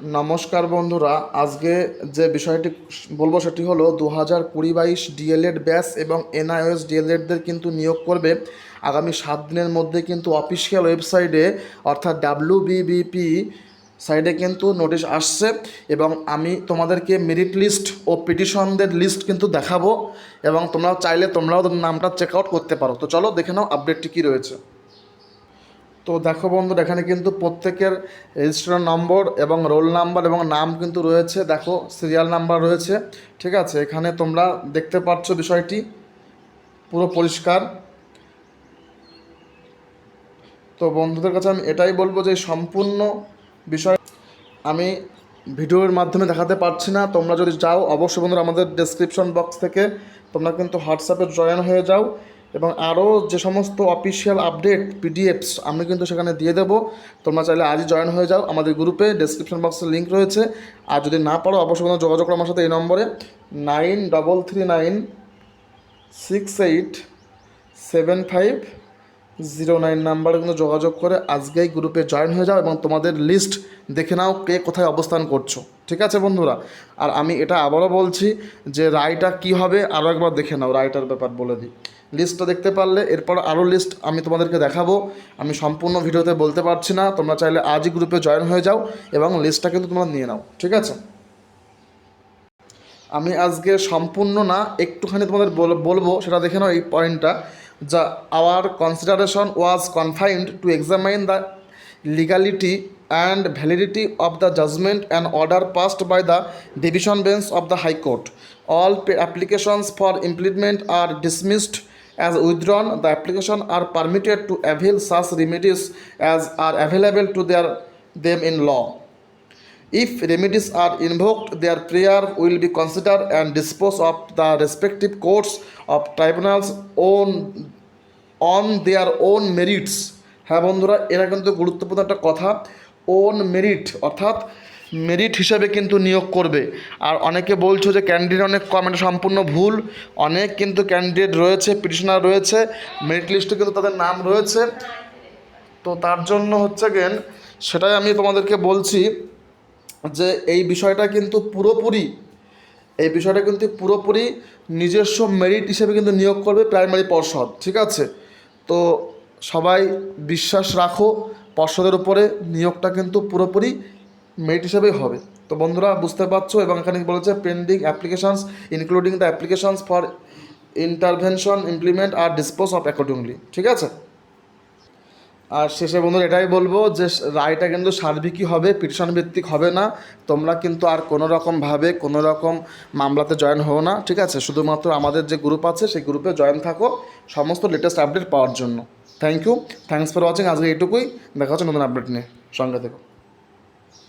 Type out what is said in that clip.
নমস্কার বন্ধুরা, আজকে যে বিষয়টি বলব সেটি হলো দু হাজার কুড়ি বাইশ ডিএলএড ব্যাচ এবং এনআইএস ডিএলএডদের কিন্তু নিয়োগ করবে। আগামী সাত দিনের মধ্যে কিন্তু অফিসিয়াল ওয়েবসাইটে অর্থাৎ ডাব্লিউ বিবিপি সাইডে কিন্তু নোটিশ আসছে এবং আমি তোমাদেরকে মেরিট লিস্ট ও পিটিশনদের লিস্ট কিন্তু দেখাবো এবং তোমরা চাইলে তোমরাও নামটা চেক আউট করতে পারো। তো চলো দেখে নাও আপডেটটি কী রয়েছে। তো দেখো বন্ধুরা, এখানে কিন্তু প্রত্যেকের রেজিস্ট্রেশন নম্বর এবং রোল নাম্বার এবং নাম কিন্তু রয়েছে। দেখো সিরিয়াল নাম্বার রয়েছে, ঠিক আছে? এখানে তোমরা দেখতে পাচ্ছ বিষয়টি, পুরো পরিষ্কার। তো বন্ধুদের কাছে আমি এটাই বলব যে, সম্পূর্ণ বিষয় আমি ভিডিওর মাধ্যমে দেখাতে পারছি না। তোমরা যদি যাও অবশ্যই বন্ধুরা, আমাদের ডেসক্রিপশন বক্স থেকে তোমরা কিন্তু হোয়াটসঅ্যাপে জয়েন হয়ে যাও। এবং আরও যে সমস্ত অফিসিয়াল আপডেট পিডিএফস আমি কিন্তু সেখানে দিয়ে দেবো। তোমরা চাইলে আজই জয়েন হয়ে যাও। আমাদের গ্রুপে ডেসক্রিপশন বক্সে লিঙ্ক রয়েছে। আর যদি না পারো, অবশ্যই বন্ধুরা যোগাযোগ করো আমার সাথে এই নম্বরে। Nine double three nine, six eight, seven five, zero nine নাম্বারে কিন্তু যোগাযোগ করে আজকেই গ্রুপে জয়েন হয়ে যাও এবং তোমাদের লিস্ট দেখে নাও কে কোথায় অবস্থান করছ। ঠিক আছে বন্ধুরা? আর আমি এটা আবারও বলছি যে রায়টা কী হবে আরও একবার দেখে নাও, রায়টার ব্যাপার বলে দিই। লিস্টটা দেখতে পারলে এরপর আরও লিস্ট আমি তোমাদেরকে দেখাবো। আমি সম্পূর্ণ ভিডিওতে বলতে পারছি না, তোমরা চাইলে আজই গ্রুপে জয়েন হয়ে যাও এবং লিস্টটা কিন্তু তোমরা নিয়ে নাও, ঠিক আছে? আমি আজকে সম্পূর্ণ না, একটুখানি তোমাদের বল- বলব, সেটা দেখে নাও এই পয়েন্টটা যা our consideration was confined to examine the legality and validity of the judgment and order passed by the division bench of the high court all applications for implement are dismissed as withdrawn the application are permitted to avail such remedies as are available to their them in law if remedies are invoked, their prayer will be considered and disposed of the respective courts of tribunals on on their own merits হ্যাঁ বন্ধুরা এরা কিন্তু গুরুত্বপূর্ণ একটা কথা on merit অর্থাৎ merit হিসাবে কিন্তু নিয়োগ করবে। আর অনেকে বলছো যে ক্যান্ডিডেট অনেক কম, এটা সম্পূর্ণ ভুল। অনেক কিন্তু ক্যান্ডিডেট রয়েছে পিটিশনার রয়েছে মেরিট লিস্টে কিন্তু তাদের নাম রয়েছে। তো তার জন্য হচ্ছে গেন সেটাই আমি তোমাদেরকে বলছি যে এই বিষয়টা কিন্তু পুরোপুরি, এই বিষয়টা কিন্তু পুরোপুরি নিজস্ব মেরিট হিসেবে কিন্তু নিয়োগ করবে প্রাইমারি পর্ষদ, ঠিক আছে? তো সবাই বিশ্বাস রাখো, পর্ষদের উপরে নিয়োগটা কিন্তু পুরোপুরি মেরিট হিসেবেই হবে। তো বন্ধুরা, বুঝতে পারছ? এবং এখানে বলেছে? Pending applications including the applications for intervention implement are dispose of accordingly ঠিক আছে? আর শেষে বন্ধুরা এটাই বলব যে, রায়টা কিন্তু সার্বিকই হবে পিটিশন ভিত্তিক হবে না। তোমরা কিন্তু আর কোনো রকমভাবে কোনো রকম মামলাতে জয়েন হও না। ঠিক আছে? শুধুমাত্র আমাদের যে গ্রুপ আছে, সেই গ্রুপে জয়েন থাকো। সমস্ত লেটেস্ট আপডেট পাওয়ার জন্য। Thank you thanks for watching আজকে এইটুকুই। দেখা হচ্ছে নতুন আপডেট নিয়ে। সঙ্গে থেকো।